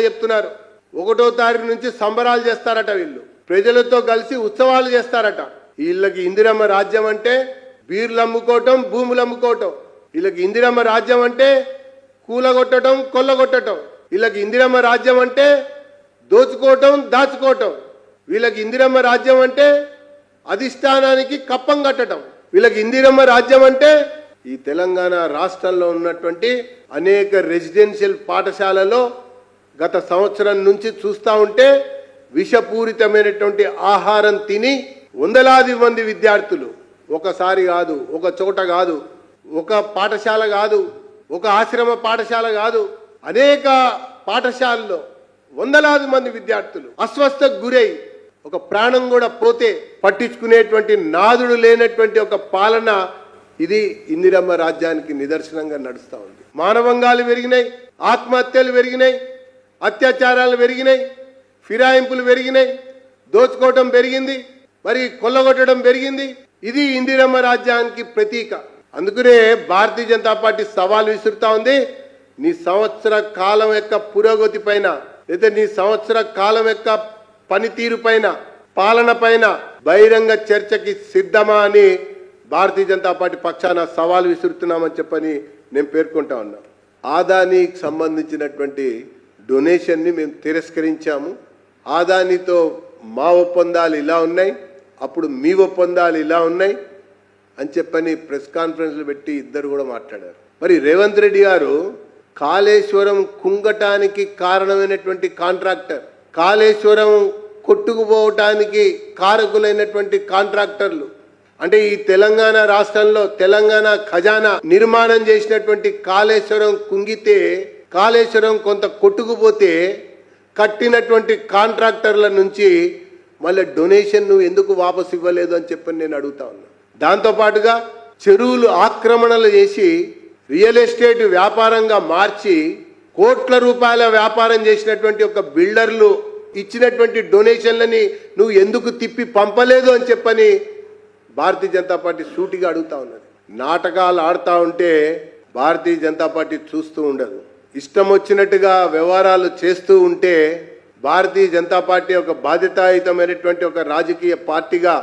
చెప్తున్నారు. ఒకటో తారీఖు నుంచి సంబరాలు చేస్తారట వీళ్ళు. ప్రజలతో కలిసి ఉత్సవాలు చేస్తారట. వీళ్ళకి ఇందిరమ్మ రాజ్యం అంటే బీర్లు అమ్ముకోవటం భూములు అమ్ముకోవటం. వీళ్ళకి ఇందిరమ్మ రాజ్యం అంటే కూలగొట్టడం కొల్లగొట్టడం వీళ్ళకి ఇందిరమ్మ రాజ్యం అంటే దోచుకోవటం దాచుకోవటం. వీళ్ళకి ఇందిరమ్మ రాజ్యం అంటే అధిష్టానానికి కప్పం కట్టడం వీళ్ళకి ఇందిరమ్మ రాజ్యం అంటే ఈ తెలంగాణ రాష్ట్రంలో ఉన్నటువంటి అనేక రెసిడెన్షియల్ పాఠశాలలో గత సంవత్సరం నుంచి చూస్తూ ఉంటే విషపూరితమైనటువంటి ఆహారం తిని వందలాది మంది విద్యార్థులు ఒకసారి కాదు ఒక చోట కాదు ఒక పాఠశాల కాదు ఒక ఆశ్రమ పాఠశాల కాదు అనేక పాఠశాలలో వందలాది మంది విద్యార్థులు అస్వస్థకు గురై ఒక ప్రాణం కూడా పోతే పట్టించుకునేటువంటి నాదుడు లేనటువంటి ఒక పాలన ఇది ఇందిరమ్మ రాజ్యానికి నిదర్శనంగా నడుస్తూ ఉంది. మానవంగాలు పెరిగినాయి ఆత్మహత్యలు పెరిగినాయి అత్యాచారాలు పెరిగినాయి ఫిరాయింపులు పెరిగినాయి దోచుకోవటం పెరిగింది మరి కొల్లగొట్టడం పెరిగింది. ఇది ఇందిరమ్మ రాజ్యానికి ప్రతీక. అందుకనే భారతీయ జనతా పార్టీ సవాల్ విసురుతా ఉంది. నీ సంవత్సర కాలం యొక్క పురోగతి పైన లేదా నీ సంవత్సర కాలం యొక్క పనితీరు పైన పాలన పైన బహిరంగ చర్చకి సిద్ధమా అని భారతీయ జనతా పార్టీ పక్షాన సవాల్ విసురుతున్నామని చెప్పని నేను పేర్కొంటా ఉన్నా. ఆదానికి సంబంధించినటువంటి డొనేషన్ని మేము తిరస్కరించాము. ఆదానితో మా ఒప్పందాలు ఇలా ఉన్నాయి అప్పుడు మీ ఒప్పందాలు ఇలా ఉన్నాయి అని చెప్పని ప్రెస్ కాన్ఫరెన్స్లు పెట్టి ఇద్దరు కూడా మాట్లాడారు. మరి రేవంత్ రెడ్డి గారు కాళేశ్వరం కుంగటానికి కారణమైనటువంటి కాంట్రాక్టర్ కాళేశ్వరం కొట్టుకుపోవటానికి కారకులైనటువంటి కాంట్రాక్టర్లు అంటే ఈ తెలంగాణ రాష్ట్రంలో తెలంగాణ ఖజానా నిర్మాణం చేసినటువంటి కాళేశ్వరం కుంగితే కాళేశ్వరం కొంత కొట్టుకుపోతే కట్టినటువంటి కాంట్రాక్టర్ల నుంచి మళ్ళీ డొనేషన్ నువ్వు ఎందుకు వాపసు ఇవ్వలేదు అని చెప్పని నేను అడుగుతా ఉన్నా. దాంతోపాటుగా చెరువులు ఆక్రమణలు చేసి రియల్ ఎస్టేట్ వ్యాపారంగా మార్చి కోట్ల రూపాయల వ్యాపారం చేసినటువంటి ఒక బిల్డర్లు ఇచ్చినటువంటి డొనేషన్లని నువ్వు ఎందుకు తిప్పి పంపలేదు అని చెప్పని భారతీయ జనతా పార్టీ సూటిగా అడుగుతా ఉన్నది. నాటకాలు ఆడుతూ ఉంటే భారతీయ జనతా పార్టీ చూస్తూ ఉండదు. ఇష్టం వచ్చినట్టుగా వ్యవహారాలు చేస్తూ ఉంటే భారతీయ జనతా పార్టీ ఒక బాధ్యతాయుతమైనటువంటి ఒక రాజకీయ పార్టీగా